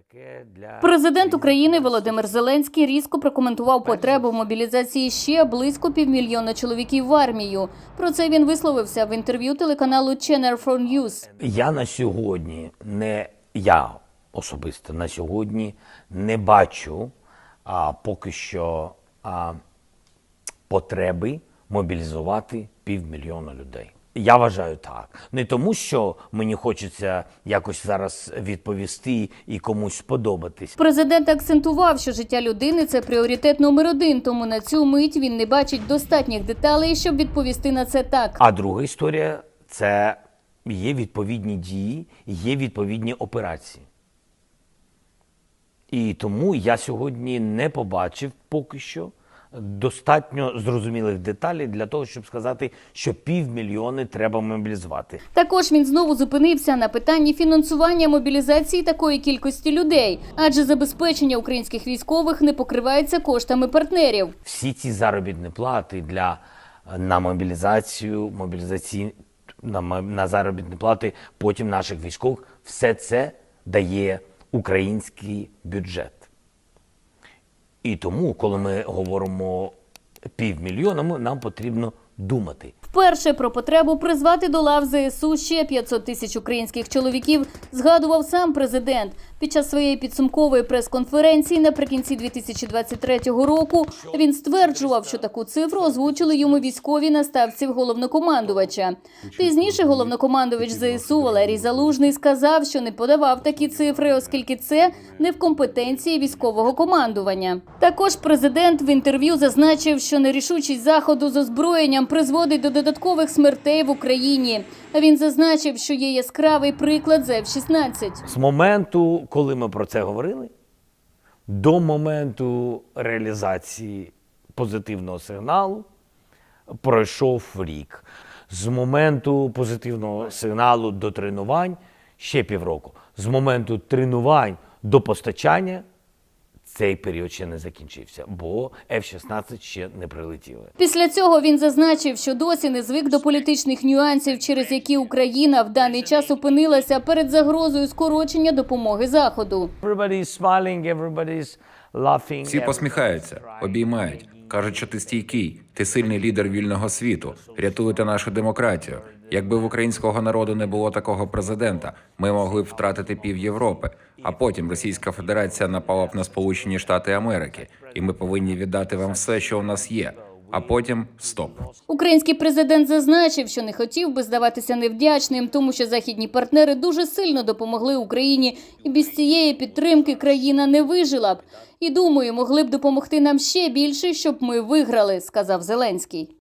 таке для Президент України Володимир Зеленський різко прокоментував потребу в мобілізації ще близько півмільйона чоловіків в армію. Про це він висловився в інтерв'ю телеканалу Channel 4 News. Я на сьогодні не я особисто на сьогодні не бачу а, поки що а, потреби мобілізувати півмільйона людей. Я вважаю так. Не тому, що мені хочеться якось зараз відповісти і комусь сподобатись. Президент акцентував, що життя людини це пріоритет номер один. Тому на цю мить він не бачить достатніх деталей, щоб відповісти на це так. А друга історія це є відповідні дії, є відповідні операції. І тому я сьогодні не побачив поки що достатньо зрозумілих деталей для того, щоб сказати, що півмільйони треба мобілізувати. Також він знову зупинився на питанні фінансування мобілізації такої кількості людей, адже забезпечення українських військових не покривається коштами партнерів. Всі ці заробітні плати для е, на мобілізацію, мобілізації на, на заробітні плати потім наших військових, все це дає український бюджет. І тому, коли ми говоримо півмільйона, нам потрібно думати. Вперше про потребу призвати до лав ЗСУ ще 500 тисяч українських чоловіків згадував сам президент під час своєї підсумкової прес-конференції наприкінці 2023 року. Він стверджував, що таку цифру озвучили йому військові на ставці головнокомандувача. Пізніше головнокомандувач ЗСУ Валерій Залужний сказав, що не подавав такі цифри, оскільки це не в компетенції військового командування. Також президент в інтерв'ю зазначив, що нерішучість заходу з озброєнням призводить до додаткових смертей в Україні. Він зазначив, що є яскравий приклад з F-16. З моменту, коли ми про це говорили, до моменту реалізації позитивного сигналу пройшов рік. З моменту позитивного сигналу до тренувань ще півроку. З моменту тренувань до постачання цей період ще не закінчився, бо F-16 ще не прилетіли. Після цього він зазначив, що досі не звик до політичних нюансів, через які Україна в даний час опинилася перед загрозою скорочення допомоги заходу. Всі посміхаються, обіймають, кажуть, що ти стійкий, ти сильний лідер вільного світу, рятуєте нашу демократію. Якби в українського народу не було такого президента, ми могли б втратити пів Європи. А потім Російська Федерація напала б на Сполучені Штати Америки, і ми повинні віддати вам все, що у нас є. А потім стоп. Український президент зазначив, що не хотів би здаватися невдячним, тому що західні партнери дуже сильно допомогли Україні, і без цієї підтримки країна не вижила б. І думаю, могли б допомогти нам ще більше, щоб ми виграли, сказав Зеленський.